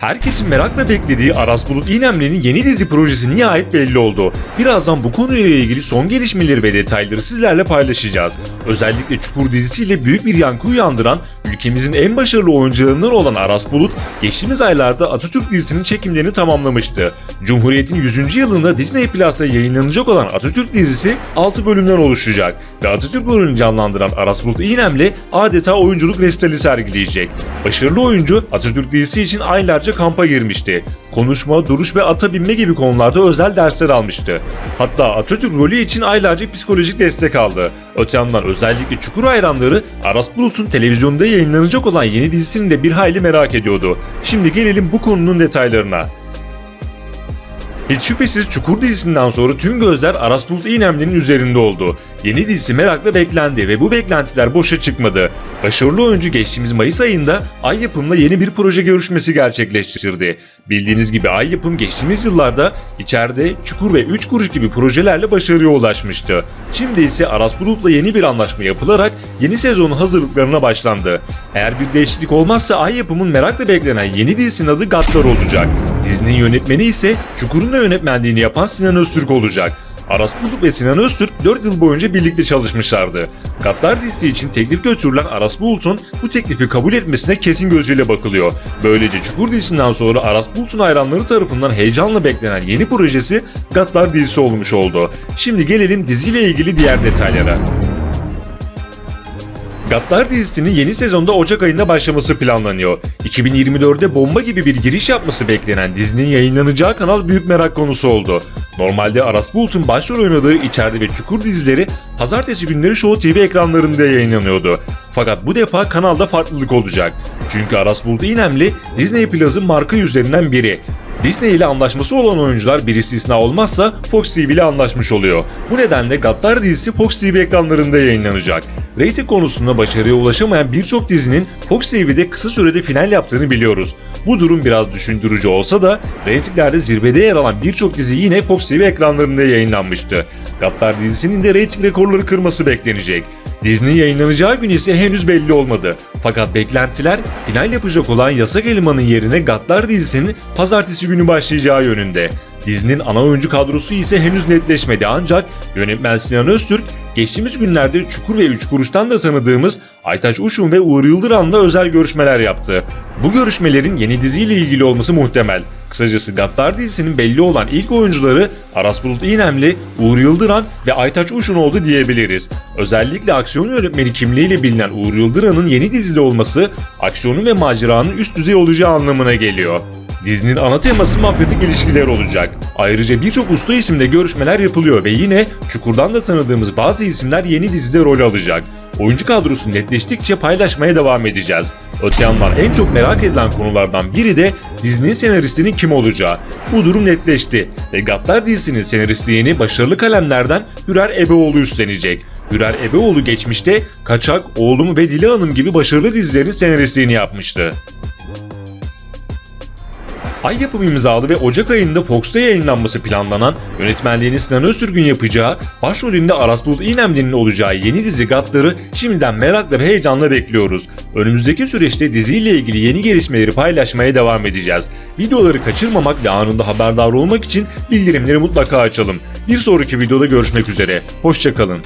Herkesin merakla beklediği Aras Bulut İynemli'nin yeni dizi projesi nihayet belli oldu. Birazdan bu konuyla ilgili son gelişmeleri ve detayları sizlerle paylaşacağız. Özellikle Çukur dizisiyle büyük bir yankı uyandıran ülkemizin en başarılı oyuncularından olan Aras Bulut, geçtiğimiz aylarda Atatürk dizisinin çekimlerini tamamlamıştı. Cumhuriyet'in 100. yılında Disney Plus'ta yayınlanacak olan Atatürk dizisi 6 bölümden oluşacak ve Atatürk rolünü canlandıran Aras Bulut İynemli adeta oyunculuk resitali sergileyecek. Başarılı oyuncu Atatürk dizisi için aylarca kampa girmişti. Konuşma, duruş ve ata binme gibi konularda özel dersler almıştı. Hatta Atatürk rolü için aylarca psikolojik destek aldı. Öte yandan özellikle Çukur hayranları Aras Bulut'un televizyonda yayınlanacak olan yeni dizisini de bir hayli merak ediyordu. Şimdi gelelim bu konunun detaylarına. Hiç şüphesiz Çukur dizisinden sonra tüm gözler Aras Bulut İynemli'nin üzerinde oldu. Yeni dizisi merakla beklendi ve bu beklentiler boşa çıkmadı. Başarılı oyuncu geçtiğimiz Mayıs ayında Ay Yapım'la yeni bir proje görüşmesi gerçekleştirdi. Bildiğiniz gibi Ay Yapım geçtiğimiz yıllarda içeride Çukur ve 3 kuruş gibi projelerle başarıya ulaşmıştı. Şimdi ise Aras Bulut'la yeni bir anlaşma yapılarak yeni sezonun hazırlıklarına başlandı. Eğer bir değişiklik olmazsa Ay Yapım'ın merakla beklenen yeni dizisinin adı Gaddar olacak. Dizinin yönetmeni ise Çukur'un da yönetmenliğini yapan Sinan Öztürk olacak. Aras Bulut ve Sinan Öztürk 4 yıl boyunca birlikte çalışmışlardı. Gaddar dizisi için teklif götürülen Aras Bulut'un bu teklifi kabul etmesine kesin gözüyle bakılıyor. Böylece Çukur dizisinden sonra Aras Bulut'un hayranları tarafından heyecanla beklenen yeni projesi Gaddar dizisi olmuş oldu. Şimdi gelelim diziyle ilgili diğer detaylara. Gaddar dizisinin yeni sezonda Ocak ayında başlaması planlanıyor. 2024'de bomba gibi bir giriş yapması beklenen dizinin yayınlanacağı kanal büyük merak konusu oldu. Normalde Aras Bulut'un başrol oynadığı İçeride ve Çukur dizileri pazartesi günleri Show TV ekranlarında yayınlanıyordu. Fakat bu defa kanalda farklılık olacak. Çünkü Aras Bulut İynemli Disney Plus'ın marka yüzlerinden biri. Disney ile anlaşması olan oyuncular bir istisna olmazsa Fox TV ile anlaşmış oluyor. Bu nedenle Gaddar dizisi Fox TV ekranlarında yayınlanacak. Rating konusunda başarıya ulaşamayan birçok dizinin Fox TV'de kısa sürede final yaptığını biliyoruz. Bu durum biraz düşündürücü olsa da reytinglerde zirvede yer alan birçok dizi yine Fox TV ekranlarında yayınlanmıştı. Gaddar dizisinin de reyting rekorları kırması beklenecek. Disney yayınlanacağı gün ise henüz belli olmadı. Fakat beklentiler final yapacak olan Yasak Elman'ın yerine Gaddar dizisinin pazartesi günü başlayacağı yönünde. Dizinin ana oyuncu kadrosu ise henüz netleşmedi ancak yönetmen Sinan Öztürk geçtiğimiz günlerde Çukur ve Üç Kuruş'tan da tanıdığımız Aytaç Uşun ve Uğur Yıldıran'la özel görüşmeler yaptı. Bu görüşmelerin yeni diziyle ilgili olması muhtemel. Kısacası Gaddar dizisinin belli olan ilk oyuncuları Aras Bulut İynemli, Uğur Yıldıran ve Aytaç Uşun oldu diyebiliriz. Özellikle aksiyon yönetmeni kimliğiyle bilinen Uğur Yıldıran'ın yeni dizide olması aksiyonun ve maceranın üst düzey olacağı anlamına geliyor. Dizinin ana teması mafyatik ilişkiler olacak. Ayrıca birçok usta isimle görüşmeler yapılıyor ve yine Çukur'dan da tanıdığımız bazı isimler yeni dizide rol alacak. Oyuncu kadrosu netleştikçe paylaşmaya devam edeceğiz. Öte yandan en çok merak edilen konulardan biri de dizinin senaristinin kim olacağı. Bu durum netleşti ve Gaddar dizisinin senaristliğini başarılı kalemlerden Hürer Ebeoğlu üstlenecek. Hürer Ebeoğlu geçmişte Kaçak, Oğlum ve Dila Hanım gibi başarılı dizilerin senaristliğini yapmıştı. Ay yapım imzalı ve Ocak ayında Fox'ta yayınlanması planlanan yönetmenliğini Sinan Öztürk'ün yapacağı, başrolünde Aras Bulut İynemli'nin olacağı yeni dizi Gatlar'ı şimdiden merakla ve heyecanla bekliyoruz. Önümüzdeki süreçte diziyle ilgili yeni gelişmeleri paylaşmaya devam edeceğiz. Videoları kaçırmamak ve anında haberdar olmak için bildirimleri mutlaka açalım. Bir sonraki videoda görüşmek üzere. Hoşçakalın.